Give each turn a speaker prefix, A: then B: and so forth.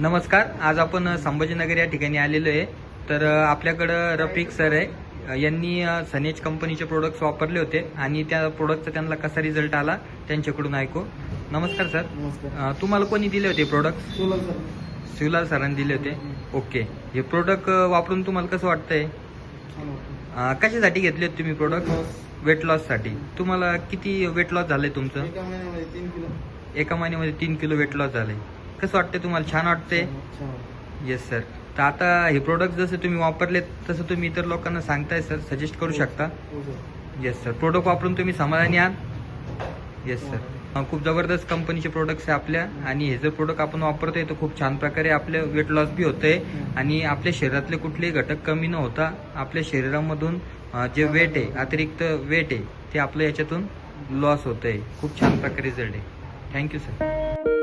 A: नमस्कार आज आपण संभाजीनगर या ठिकाणी आलेलो आहे. तर आपल्याकडं रफिक सर आहे. यांनी सनेज कंपनीचे प्रोडक्ट्स वापरले होते आणि त्या प्रोडक्टचा त्यांना कसा रिझल्ट आला त्यांच्याकडून ऐकू. नमस्कार सर.
B: नमस्कार.
A: तुम्हाला कोणी दिले होते प्रोडक्ट
B: सोलर सर.
A: शिवलाल सरांनी दिले होते. ओके. हे प्रोडक्ट वापरून तुम्हाला कसं वाटतंय? कशासाठी घेतले होते तुम्ही प्रोडक्ट. वेट लॉससाठी तुम्हाला किती वेट लॉस झालंय तुमचं?
B: एका महिन्यामध्ये तीन किलो.
A: एका महिन्यामध्ये तीन किलो वेट लॉस झालंय. कसं वाटतंय तुम्हाला? छान
B: वाटतं.
A: येस सर तर आता हे प्रोडक्ट जसं तुम्ही वापरले तसं तुम्ही इतर लोकांना सांगताय सर सजेस्ट करू शकता?
B: हो सर
A: येस सर प्रोडक्ट वापरून तुम्ही समाधानी आहात येस सर खूप जबरदस्त कंपनीचे प्रोडक्ट्स आहे आपल्या. आणि हे जर प्रोडक्ट आपण वापरतोय तर खूप छान प्रकारे आपले वेट लॉस बी होतंय. आणि आपल्या शरीरातले कुठलेही घटक कमी न होता आपल्या शरीरामधून जे वेट आहे अतिरिक्त वेट आहे ते आपलं याच्यातून लॉस होतंय. खूप छान प्रकारे रिझल्ट आहे. Thank you sir